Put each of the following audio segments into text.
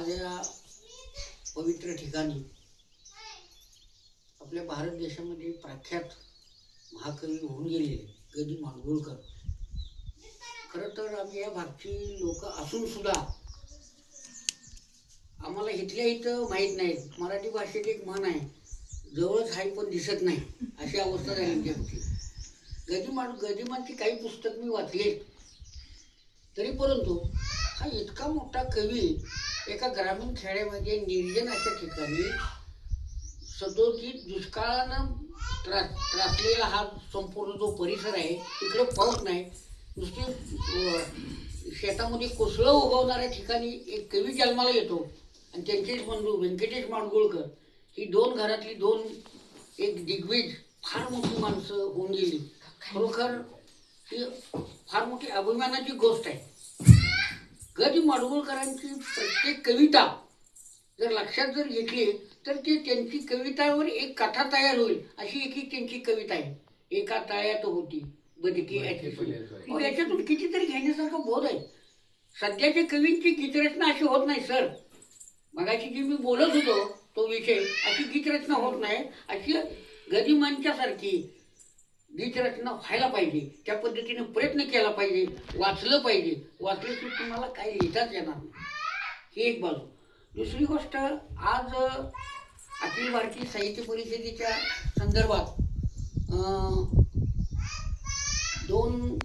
आज या पवित्र ठिकाणी आपल्या भारत देशामध्ये प्रख्यात महाकवी होऊन गेलेले गदी माडगुळकर. खरं तर आम्ही या भागची लोक असून सुद्धा आम्हाला इथल्या इथं माहीत नाही. मराठी भाषेत एक म्हण आहे जवळच आहे पण दिसत नाही अशी अवस्था झाली आमची आमची गदिमा गदिमांची काही पुस्तक मी वाचले तरी परंतु हा इतका मोठा कवी एका ग्रामीण खेड्यामध्ये निर्जन अशा ठिकाणी सदोदित दुष्काळानं त्रा त्रासलेला हा संपूर्ण जो परिसर आहे तिकडे पाऊस नाही. नुसते शेतामध्ये कोसळं उगवणाऱ्या ठिकाणी एक कवी जन्माला येतो. आणि त्यांचेच बंधू व्यंकटेश माडगुळकर. ही दोन घरातली दोन एक दिग्विज फार मोठी माणसं होऊन गेली. खरोखर ही फार मोठी अभिमानाची गोष्ट आहे. गदी माडगुळकरांची प्रत्येक कविता जर लक्षात जर घेतली तर ती त्यांची कवितावर एक कथा तयार होईल. अशी एक एक त्यांची कविता आहे. एका तळ्यात होती बदकी याच्यातून कितीतरी घेण्यासारखा बोध आहे. सध्याच्या कवींची गीतरचना अशी होत नाही सर. मगाशी जी मी बोलत होतो तो विषय अशी गीतरचना होत नाही. अशी गदिमांच्या सारखी व्हायला पाहिजे. त्या पद्धतीने प्रयत्न केला पाहिजे. वाचलं पाहिजे. वाचलं की तुम्हाला काही लिहिताच येणार नाही. ही एक बाजू. दुसरी गोष्ट आज अखिल भारतीय साहित्य परिषदेच्या संदर्भात दोन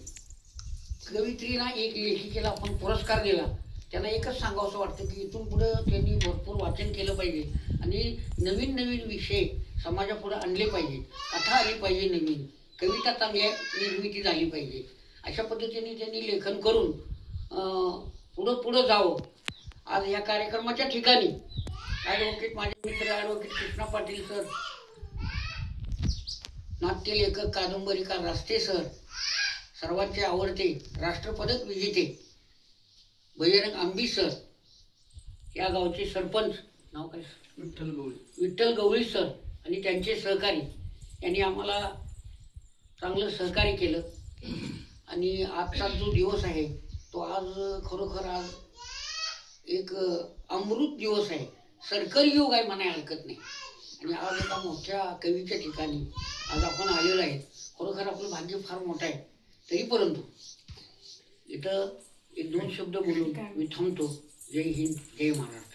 कवित्रीना एक लेखिकेला आपण पुरस्कार दिला. त्यांना एकच सांगावं वाटतं की इथून पुढं त्यांनी भरपूर वाचन केलं पाहिजे. आणि नवीन नवीन विषय समाजापुढे आणले पाहिजे कथा आली पाहिजे नवीन. कविता चांगल्या निर्मिती झाली पाहिजे. अशा पद्धतीने त्यांनी लेखन करून पुढं पुढं जावं. आज या कार्यक्रमाच्या ठिकाणी ॲडव्होकेट माझे मित्र ॲडव्होकेट कृष्णा पाटील सर नाट्यलेखक कादंबरीकार रास्ते सर सर्वांचे आवडते राष्ट्रपदक विजेते बजरंग आंबी सर या गावचे सरपंच नाव काय? विठ्ठल गवळी. विठ्ठल गवळी सर आणि त्यांचे सहकारी यांनी आम्हाला चांगलं सहकार्य केलं. आणि आजचा जो दिवस आहे तो आज खरोखर आज एक अमृत दिवस आहे. सरकारी योग आहे म्हणाय हरकत नाही. आणि आज एका मोठ्या कवीच्या ठिकाणी आज आपण आलेलो आहे. खरोखर आपलं भाग्य फार मोठं आहे. तरी परंतु इथं एक दोन शब्द बोलून मी थांबतो. जय हिंद जय महाराष्ट्र.